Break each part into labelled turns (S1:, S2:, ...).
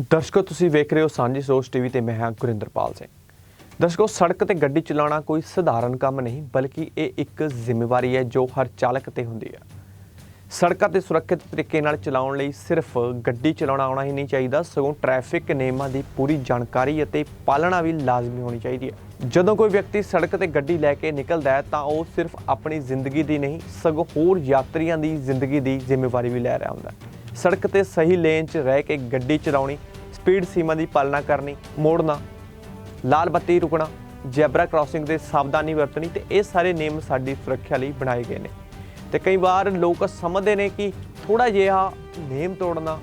S1: ਦਰਸ਼ਕੋ, ਤੁਸੀਂ ਵੇਖ ਰਹੇ ਹੋ ਸਾਂਝੀ ਸੋਚ ਟੀਵੀ ਤੇ ਮੈਂ ਹਾਂ ਗੁਰਿੰਦਰਪਾਲ ਸਿੰਘ। ਦਰਸ਼ਕੋ, ਸੜਕ ਤੇ ਗੱਡੀ ਚਲਾਉਣਾ ਕੋਈ ਸਧਾਰਨ ਕੰਮ ਨਹੀਂ, ਬਲਕਿ ਇਹ ਇੱਕ ਜ਼ਿੰਮੇਵਾਰੀ ਹੈ ਜੋ ਹਰ ਚਾਲਕ ਤੇ ਹੁੰਦੀ ਹੈ। ਸੜਕਾਂ ਤੇ ਸੁਰੱਖਿਅਤ ਤਰੀਕੇ ਨਾਲ ਚਲਾਉਣ ਲਈ ਸਿਰਫ ਗੱਡੀ ਚਲਾਉਣਾ ਆਉਣਾ ਹੀ ਨਹੀਂ ਚਾਹੀਦਾ, ਸਗੋਂ ਟ੍ਰੈਫਿਕ ਨਿਯਮਾਂ ਦੀ ਪੂਰੀ ਜਾਣਕਾਰੀ ਅਤੇ ਪਾਲਣਾ ਵੀ ਲਾਜ਼ਮੀ ਹੋਣੀ ਚਾਹੀਦੀ ਹੈ। ਜਦੋਂ ਕੋਈ ਵਿਅਕਤੀ ਸੜਕ ਤੇ ਗੱਡੀ ਲੈ ਕੇ ਨਿਕਲਦਾ ਹੈ, ਤਾਂ ਉਹ ਸਿਰਫ ਆਪਣੀ ਜ਼ਿੰਦਗੀ ਦੀ ਨਹੀਂ, ਸਗੋਂ ਹੋਰ ਯਾਤਰੀਆਂ ਦੀ ਜ਼ਿੰਦਗੀ ਦੀ ਜ਼ਿੰਮੇਵਾਰੀ ਵੀ ਲੈ ਰਿਹਾ ਹੁੰਦਾ ਹੈ। ਸੜਕ ਤੇ ਸਹੀ ਲੇਨ 'ਚ ਰਹਿ ਕੇ ਗੱਡੀ ਚਲਾਉਣੀ ਸਪੀਡ ਸੀਮਾ ਦੀ ਪਾਲਣਾ ਕਰਨੀ, ਮੋੜਨਾ, ਲਾਲ ਬੱਤੀ ਰੁਕਣਾ, ਜੈਬਰਾ ਕ੍ਰਾਸਿੰਗ ਦੇ ਸਾਵਧਾਨੀ ਵਰਤਣੀ ਤੇ ਇਹ ਸਾਰੇ ਨਿਯਮ ਸਾਡੀ ਸੁਰੱਖਿਆ ਲਈ ਬਣਾਏ ਗਏ ਨੇ। ਤੇ ਕਈ ਵਾਰ ਲੋਕ ਸਮਝਦੇ ਨੇ ਕਿ ਥੋੜਾ ਜਿਹਾ ਨਿਯਮ ਤੋੜਨਾ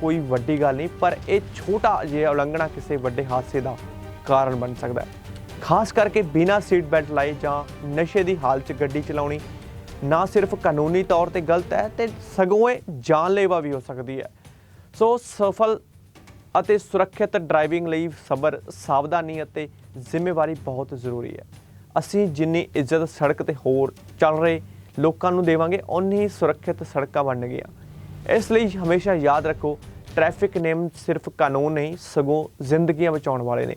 S1: ਕੋਈ ਵੱਡੀ ਗੱਲ ਨਹੀਂ, ਪਰ ਇਹ ਛੋਟਾ ਜਿਹਾ ਉਲੰਘਣਾ ਕਿਸੇ ਵੱਡੇ ਹਾਦਸੇ ਦਾ ਕਾਰਨ ਬਣ ਸਕਦਾ ਹੈ। ਖਾਸ ਕਰਕੇ ਬਿਨਾਂ ਸੀਟ ਬੈਲਟ ਲਾਏ ਜਾਂ ਨਸ਼ੇ ਦੀ ਹਾਲਤ 'ਚ ਗੱਡੀ ਚਲਾਉਣੀ ਨਾ ਸਿਰਫ ਕਾਨੂੰਨੀ ਤੌਰ ਤੇ ਗਲਤ ਹੈ ਤੇ ਸਗੋਂ ਇਹ ਜਾਨਲੇਵਾ ਵੀ ਹੋ ਸਕਦੀ ਹੈ। ਸੋ ਸਫਲ ਅਤੇ ਸੁਰੱਖਿਅਤ ਡਰਾਈਵਿੰਗ ਲਈ ਸਬਰ, ਸਾਵਧਾਨੀ ਅਤੇ ਜ਼ਿੰਮੇਵਾਰੀ ਬਹੁਤ ਜ਼ਰੂਰੀ ਹੈ। ਅਸੀਂ ਜਿੰਨੀ ਇੱਜ਼ਤ ਸੜਕ ਤੇ ਹੋਰ ਚੱਲ ਰਹੇ ਲੋਕਾਂ ਨੂੰ ਦੇਵਾਂਗੇ ਉਨੀ ਹੀ ਸੁਰੱਖਿਅਤ ਸੜਕਾਂ ਬਣਨਗੀਆਂ ਇਸ ਲਈ ਹਮੇਸ਼ਾ ਯਾਦ ਰੱਖੋ, ਟ੍ਰੈਫਿਕ ਨਿਯਮ ਸਿਰਫ ਕਾਨੂੰਨ ਨਹੀਂ, ਸਗੋਂ ਜ਼ਿੰਦਗੀਆਂ ਬਚਾਉਣ ਵਾਲੇ ਨੇ।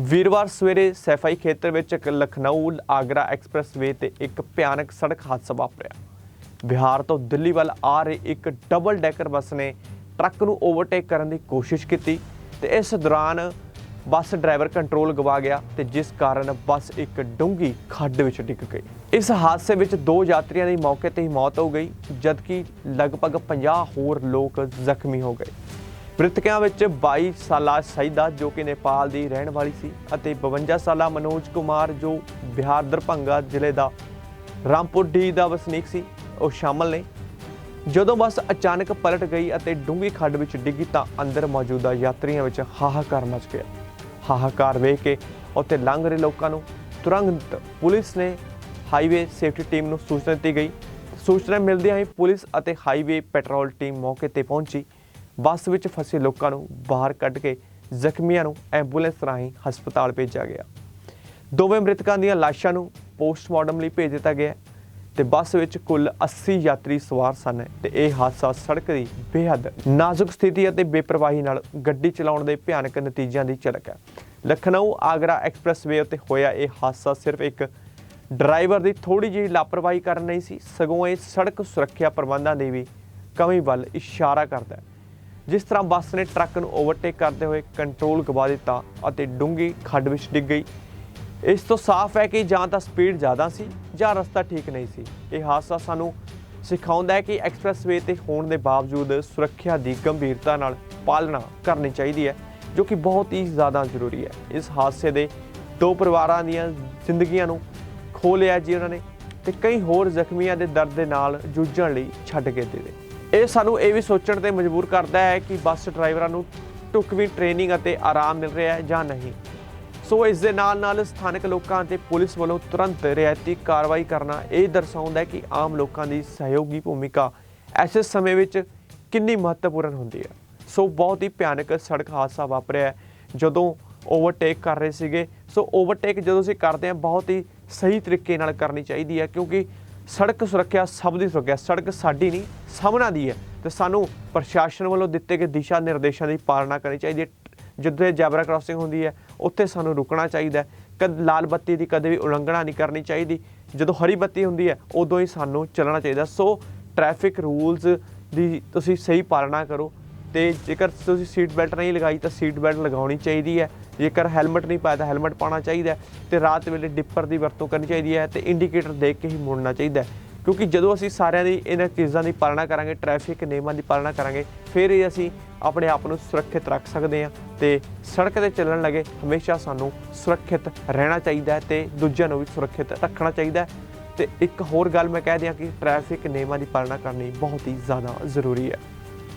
S1: ਵੀਰਵਾਰ ਸਵੇਰੇ ਸੈਫਾਈ ਖੇਤਰ ਵਿੱਚ ਇੱਕ ਲਖਨਊ ਆਗਰਾ ਐਕਸਪ੍ਰੈਸਵੇ ਤੇ ਇੱਕ ਭਿਆਨਕ ਸੜਕ ਹਾਦਸਾ ਵਾਪਰਿਆ। ਬਿਹਾਰ ਤੋਂ ਦਿੱਲੀ ਵੱਲ ਆ ਰਹੀ ਇੱਕ ਡਬਲ ਡੈਕਰ ਬੱਸ ਨੇ ਟਰੱਕ ਨੂੰ ਓਵਰਟੇਕ ਕਰਨ ਦੀ ਕੋਸ਼ਿਸ਼ ਕੀਤੀ ਤੇ ਇਸ ਦੌਰਾਨ ਬੱਸ ਡਰਾਈਵਰ ਕੰਟਰੋਲ ਗਵਾ ਗਿਆ ਤੇ ਜਿਸ ਕਾਰਨ ਬੱਸ ਇੱਕ ਡੂੰਗੀ ਖੱਡ ਵਿੱਚ ਡਿੱਗ ਗਈ। ਇਸ ਹਾਦਸੇ ਵਿੱਚ ਦੋ ਯਾਤਰੀਆਂ ਦੀ ਮੌਕੇ ਤੇ ਹੀ ਮੌਤ ਹੋ ਗਈ, ਜਦਕਿ ਲਗਭਗ 50 ਹੋਰ ਲੋਕ ਜ਼ਖਮੀ ਹੋ ਗਏ। ਮ੍ਰਿਤਕਾਂ ਵਿੱਚ 22 ਸਾਲਾ ਸਈਦਾ ਜੋ ਕਿ ਨੇਪਾਲ ਦੀ ਰਹਿਣ ਵਾਲੀ ਸੀ ਅਤੇ 52 ਸਾਲਾ ਮਨੋਜ ਕੁਮਾਰ ਜੋ ਬਿਹਾਰ ਦਰਭੰਗਾ ਜ਼ਿਲ੍ਹੇ ਦਾ, ਰਾਮਪੁਰ ਡੀ ਦਾ ਵਸਨੀਕ ਸੀ, ਉਹ ਸ਼ਾਮਲ ਨੇ। ਜਦੋਂ ਬੱਸ ਅਚਾਨਕ ਪਲਟ ਗਈ ਅਤੇ ਡੂੰਘੀ ਖੱਡ ਵਿੱਚ ਡਿੱਗੀ ਤਾਂ ਅੰਦਰ ਮੌਜੂਦਾ ਯਾਤਰੀਆਂ ਵਿੱਚ ਹਾਹਾਕਾਰ ਮਚ ਗਿਆ। ਹਾਹਾਕਾਰ ਵੇਖ ਕੇ ਉੱਥੇ ਲੰਘ ਰਹੇ ਲੋਕਾਂ ਨੂੰ ਤੁਰੰਤ ਪੁਲਿਸ ਨੇ ਹਾਈਵੇ ਸੇਫਟੀ ਟੀਮ ਨੂੰ ਸੂਚਨਾ ਦਿੱਤੀ ਗਈ। ਸੂਚਨਾ ਮਿਲਦਿਆਂ ਹੀ ਪੁਲਿਸ ਅਤੇ ਹਾਈਵੇ ਪੈਟਰੋਲ ਟੀਮ ਮੌਕੇ ਤੇ ਪਹੁੰਚੀ। ਬੱਸ ਵਿੱਚ ਫਸੇ ਲੋਕਾਂ ਨੂੰ ਬਾਹਰ ਕੱਢ ਕੇ ਜ਼ਖਮੀਆਂ ਨੂੰ ਐਂਬੂਲੈਂਸ ਰਾਹੀਂ ਹਸਪਤਾਲ ਭੇਜਿਆ ਗਿਆ। ਦੋਵੇਂ ਮ੍ਰਿਤਕਾਂ ਦੀਆਂ ਲਾਸ਼ਾਂ ਨੂੰ ਪੋਸਟਮਾਰਟਮ ਲਈ ਭੇਜ ਦਿੱਤਾ ਗਿਆ ਹੈ ਤੇ ਬੱਸ ਵਿੱਚ ਕੁੱਲ 80 ਯਾਤਰੀ ਸਵਾਰ ਸਨ ਤੇ ਇਹ ਹਾਦਸਾ ਸੜਕ ਦੀ ਬੇਹੱਦ ਨਾਜ਼ੁਕ ਸਥਿਤੀ ਅਤੇ ਬੇਪਰਵਾਹੀ ਨਾਲ ਗੱਡੀ ਚਲਾਉਣ ਦੇ ਭਿਆਨਕ ਨਤੀਜਿਆਂ ਦੀ ਝਲਕ ਹੈ। ਲਖਨਊ ਆਗਰਾ ਐਕਸਪ੍ਰੈਸਵੇ ਉੱਤੇ ਹੋਇਆ ਇਹ ਹਾਦਸਾ ਸਿਰਫ ਇੱਕ ਡਰਾਈਵਰ ਦੀ ਥੋੜੀ ਜਿਹੀ ਲਾਪਰਵਾਹੀ ਕਾਰਨ ਨਹੀਂ ਸੀ, ਸਗੋਂ ਇਹ ਸੜਕ ਸੁਰੱਖਿਆ ਪ੍ਰਬੰਧਾਂ ਦੀ ਵੀ ਕਮੀ ਵੱਲ ਇਸ਼ਾਰਾ ਕਰਦਾ ਹੈ। ਜਿਸ ਤਰ੍ਹਾਂ ਬੱਸ ਨੇ ਟਰੱਕ ਨੂੰ ਓਵਰਟੇਕ ਕਰਦੇ ਹੋਏ ਕੰਟਰੋਲ ਗਵਾ ਦਿੱਤਾ ਅਤੇ ਡੂੰਗੀ ਖੱਡ ਵਿੱਚ ਡਿੱਗ ਗਈ। ਇਸ ਤੋਂ ਸਾਫ਼ ਹੈ ਕਿ ਜਾਂ ਤਾਂ ਸਪੀਡ ਜ਼ਿਆਦਾ ਸੀ ਜਾਂ ਰਸਤਾ ਠੀਕ ਨਹੀਂ ਸੀ। ਇਹ ਹਾਦਸਾ ਸਾਨੂੰ ਸਿਖਾਉਂਦਾ ਹੈ ਕਿ ਐਕਸਪ੍ਰੈਸਵੇ ਤੇ ਹੋਣ ਦੇ ਬਾਵਜੂਦ ਸੁਰੱਖਿਆ ਦੀ ਗੰਭੀਰਤਾ ਨਾਲ ਪਾਲਣਾ ਕਰਨੀ ਚਾਹੀਦੀ ਹੈ, ਜੋ ਕਿ ਬਹੁਤ ਹੀ ਜ਼ਿਆਦਾ ਜ਼ਰੂਰੀ ਹੈ। ਇਸ ਹਾਦਸੇ ਦੇ ਦੋ ਪਰਿਵਾਰਾਂ ਦੀਆਂ ਜ਼ਿੰਦਗੀਆਂ ਨੂੰ ਖੋ ਲਿਆ ਜੀ ਉਹਨਾਂ ਨੇ ਤੇ ਕਈ ਹੋਰ ਜ਼ਖਮੀਆਂ ਦੇ ਦਰਦ ਦੇ ਨਾਲ ਜੂਝਣ ਲਈ ਛੱਡ ਕੇ ਦੇ ਦੇ ਇਹ ਸਾਨੂੰ ਇਹ ਵੀ ਸੋਚਣ ਤੇ ਮਜਬੂਰ ਕਰਦਾ ਹੈ ਕਿ ਬੱਸ ਡਰਾਈਵਰਾਂ ਨੂੰ ਢੁਕਵੀਂ ਟ੍ਰੇਨਿੰਗ ਅਤੇ ਆਰਾਮ ਮਿਲ ਰਿਹਾ ਹੈ ਜਾਂ ਨਹੀਂ। ਸੋ ਇਸ ਦੇ ਨਾਲ ਨਾਲ ਸਥਾਨਕ ਲੋਕਾਂ ਅਤੇ ਪੁਲਿਸ ਵੱਲੋਂ ਤੁਰੰਤ ਰਿਆਇਤੀ ਕਾਰਵਾਈ ਕਰਨਾ ਇਹ ਦਰਸਾਉਂਦਾ ਹੈ ਕਿ ਆਮ ਲੋਕਾਂ ਦੀ ਸਹਿਯੋਗੀ ਭੂਮਿਕਾ ਐਸੇ ਸਮੇਂ ਵਿੱਚ ਕਿੰਨੀ ਮਹੱਤਵਪੂਰਨ ਹੁੰਦੀ ਹੈ। ਸੋ ਬਹੁਤ ਹੀ ਭਿਆਨਕ ਸੜਕ ਹਾਦਸਾ ਵਾਪਰਿਆ ਜਦੋਂ ਓਵਰਟੇਕ ਕਰ ਰਹੇ ਸੀਗੇ, ਸੋ ਓਵਰਟੇਕ ਜਦੋਂ ਅਸੀਂ ਕਰਦੇ ਹਾਂ, ਬਹੁਤ ਹੀ ਸਹੀ ਤਰੀਕੇ ਨਾਲ ਕਰਨੀ ਚਾਹੀਦੀ ਹੈ ਕਿਉਂਕਿ ਸੜਕ ਸੁਰੱਖਿਆ ਸਭ ਦੀ ਸੁਰੱਖਿਆ, ਸੜਕ ਸਾਡੀ ਨਹੀਂ ਸਾਹਮਣਾ ਦੀ ਹੈ ਤੇ ਸਾਨੂੰ ਪ੍ਰਸ਼ਾਸਨ ਵੱਲੋਂ ਦਿੱਤੇ ਗਏ ਦਿਸ਼ਾ ਨਿਰਦੇਸ਼ਾਂ ਦੀ ਪਾਲਣਾ ਕਰਨੀ ਚਾਹੀਦੀ ਹੈ। ਜਿੱਥੇ ਜੈਬਰਾ ਕ੍ਰਾਸਿੰਗ ਹੁੰਦੀ ਹੈ, ਉੱਥੇ ਸਾਨੂੰ ਰੁਕਣਾ ਚਾਹੀਦਾ ਹੈ। ਕਦ, ਲਾਲ ਬੱਤੀ ਦੀ ਕਦੇ ਵੀ ਉਲੰਘਣਾ ਨਹੀਂ ਕਰਨੀ ਚਾਹੀਦੀ। ਜਦੋਂ ਹਰੀ ਬੱਤੀ ਹੁੰਦੀ ਹੈ, ਉਦੋਂ ਹੀ ਸਾਨੂੰ ਚੱਲਣਾ ਚਾਹੀਦਾ। ਸੋ ਟ੍ਰੈਫਿਕ ਰੂਲਸ ਦੀ ਤੁਸੀਂ ਸਹੀ ਪਾਲਣਾ ਕਰੋ ਤੇ ਜੇਕਰ ਤੁਸੀਂ ਸੀਟ ਬੈਲਟ ਨਹੀਂ ਲਗਾਈ ਤਾਂ ਸੀਟ ਬੈਲਟ ਲਗਾਉਣੀ ਚਾਹੀਦੀ ਹੈ। ਜੇਕਰ ਹੈਲਮਟ ਨਹੀਂ ਪਾਇਆ ਤਾਂ ਹੈਲਮਟ ਪਾਉਣਾ ਚਾਹੀਦਾ ਹੈ ਤੇ ਰਾਤ ਵੇਲੇ ਡਿੱਪਰ ਦੀ ਵਰਤੋਂ ਕਰਨੀ ਚਾਹੀਦੀ ਹੈ ਤੇ ਇੰਡੀਕੇਟਰ ਦੇਖ ਕੇ ਹੀ ਮੁੜਨਾ ਚਾਹੀਦਾ ਕਿਉਂਕਿ ਜਦੋਂ ਅਸੀਂ ਸਾਰਿਆਂ ਦੀ ਇਹਨਾਂ ਚੀਜ਼ਾਂ ਦੀ ਪਾਲਣਾ ਕਰਾਂਗੇ ਟ੍ਰੈਫਿਕ ਨਿਯਮਾਂ ਦੀ ਪਾਲਣਾ ਕਰਾਂਗੇ, ਫਿਰ ਹੀ ਅਸੀਂ ਆਪਣੇ ਆਪ ਨੂੰ ਸੁਰੱਖਿਅਤ ਰੱਖ ਸਕਦੇ ਹਾਂ ਤੇ ਸੜਕ ਤੇ ਚੱਲਣ ਲੱਗੇ ਹਮੇਸ਼ਾ ਸਾਨੂੰ ਸੁਰੱਖਿਅਤ ਰਹਿਣਾ ਚਾਹੀਦਾ ਹੈ ਤੇ ਦੂਜਿਆਂ ਨੂੰ ਵੀ ਸੁਰੱਖਿਅਤ ਰੱਖਣਾ ਚਾਹੀਦਾ ਹੈ। ਤੇ ਇੱਕ ਹੋਰ ਗੱਲ ਮੈਂ ਕਹਿ ਦਿਆਂ ਕਿ ਟ੍ਰੈਫਿਕ ਨਿਯਮਾਂ ਦੀ ਪਾਲਣਾ ਕਰਨੀ ਬਹੁਤ ਹੀ ਜ਼ਿਆਦਾ ਜ਼ਰੂਰੀ ਹੈ।